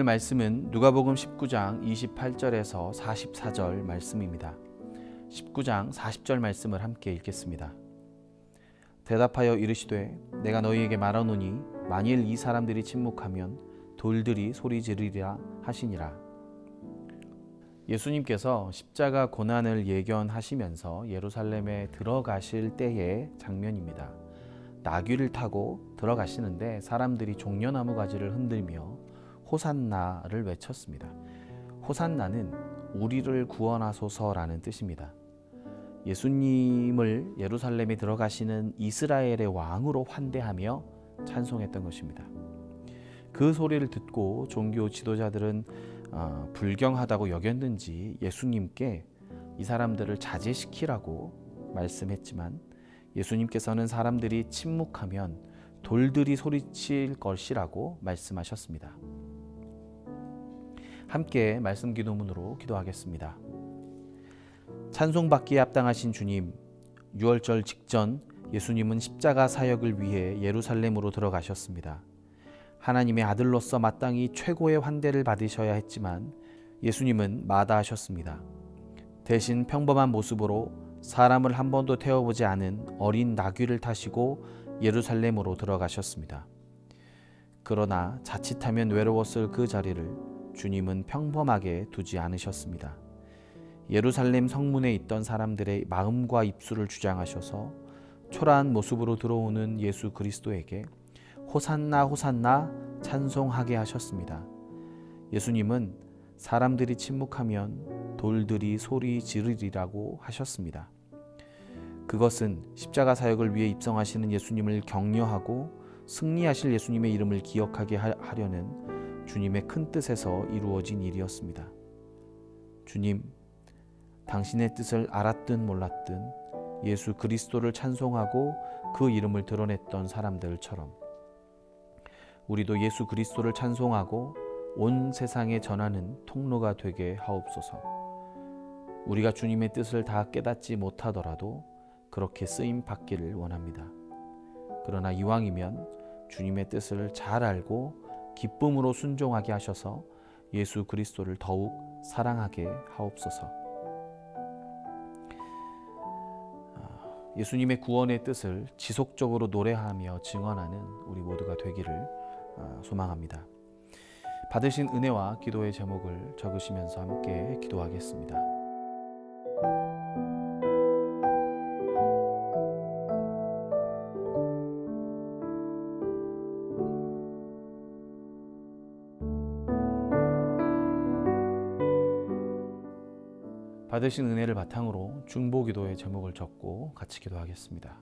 말씀은 누가복음 19장 28절에서 44절 말씀입니다. 19장 40절 말씀을 함께 읽겠습니다. 대답하여 이르시되 내가 너희에게 말하노니 만일 이 사람들이 침묵하면 돌들이 소리 지르리라 하시니라. 예수님께서 십자가 고난을 예견하시면서 예루살렘에 들어가실 때의 장면입니다. 나귀를 타고 들어가시는데 사람들이 종려나무 가지를 흔들며 호산나를 외쳤습니다. 호산나는 우리를 구원하소서라는 뜻입니다. 예수님을 예루살렘에 들어가시는 이스라엘의 왕으로 환대하며 찬송했던 것입니다. 그 소리를 듣고 종교 지도자들은 어, 불경하다고 여겼는지 예수님께 이 사람들을 자제시키라고 말씀했지만 예수님께서는 사람들이 침묵하면 돌들이 소리칠 것이라고 말씀하셨습니다. 함께 말씀 기도문으로 기도하겠습니다. 찬송받기에 합당하신 주님, 6월절 직전 예수님은 십자가 사역을 위해 예루살렘으로 들어가셨습니다. 하나님의 아들로서 마땅히 최고의 환대를 받으셔야 했지만 예수님은 마다하셨습니다. 대신 평범한 모습으로 사람을 한 번도 태워보지 않은 어린 나귀를 타시고 예루살렘으로 들어가셨습니다. 그러나 자칫하면 외로웠을 그 자리를 주님은 평범하게 두지 않으셨습니다. 예루살렘 성문에 있던 사람들의 마음과 입술을 주장하셔서 초라한 모습으로 들어오는 예수 그리스도에게 호산나 호산나 찬송하게 하셨습니다. 예수님은 사람들이 침묵하면 돌들이 소리 지르리라고 하셨습니다. 그것은 십자가 사역을 위해 입성하시는 예수님을 격려하고 승리하실 예수님의 이름을 기억하게 하려는 주님의 큰 뜻에서 이루어진 일이었습니다. 주님, 당신의 뜻을 알았든 몰랐든 예수 그리스도를 찬송하고 그 이름을 드러냈던 사람들처럼 우리도 예수 그리스도를 찬송하고 온 세상에 전하는 통로가 되게 하옵소서. 우리가 주님의 뜻을 다 깨닫지 못하더라도 그렇게 쓰임 받기를 원합니다. 그러나 이왕이면 주님의 뜻을 잘 알고 기쁨으로 순종하게 하셔서 예수 그리스도를 더욱 사랑하게 하옵소서. 아, 예수님의 구원의 뜻을 지속적으로 노래하며 증언하는 우리 모두가 되기를 아, 소망합니다. 받으신 은혜와 기도의 제목을 적으시면서 함께 기도하겠습니다. 받으신 은혜를 바탕으로 중보 기도의 제목을 적고 같이 기도하겠습니다.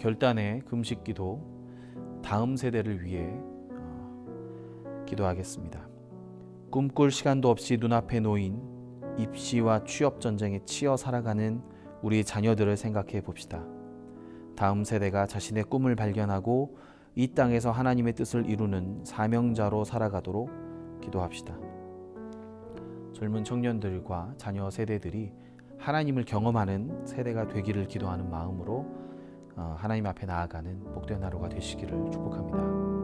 결단의 금식 기도 다음 세대를 위해 어, 기도하겠습니다. 꿈꿀 시간도 없이 눈앞에 놓인 입시와 취업 전쟁에 치여 살아가는 우리 자녀들을 생각해 봅시다. 다음 세대가 자신의 꿈을 발견하고 이 땅에서 하나님의 뜻을 이루는 사명자로 살아가도록 기도합시다. 젊은 청년들과 자녀 세대들이 하나님을 경험하는 세대가 되기를 기도하는 마음으로 어, 하나님 앞에 나아가는 복된 하루가 되시기를 축복합니다.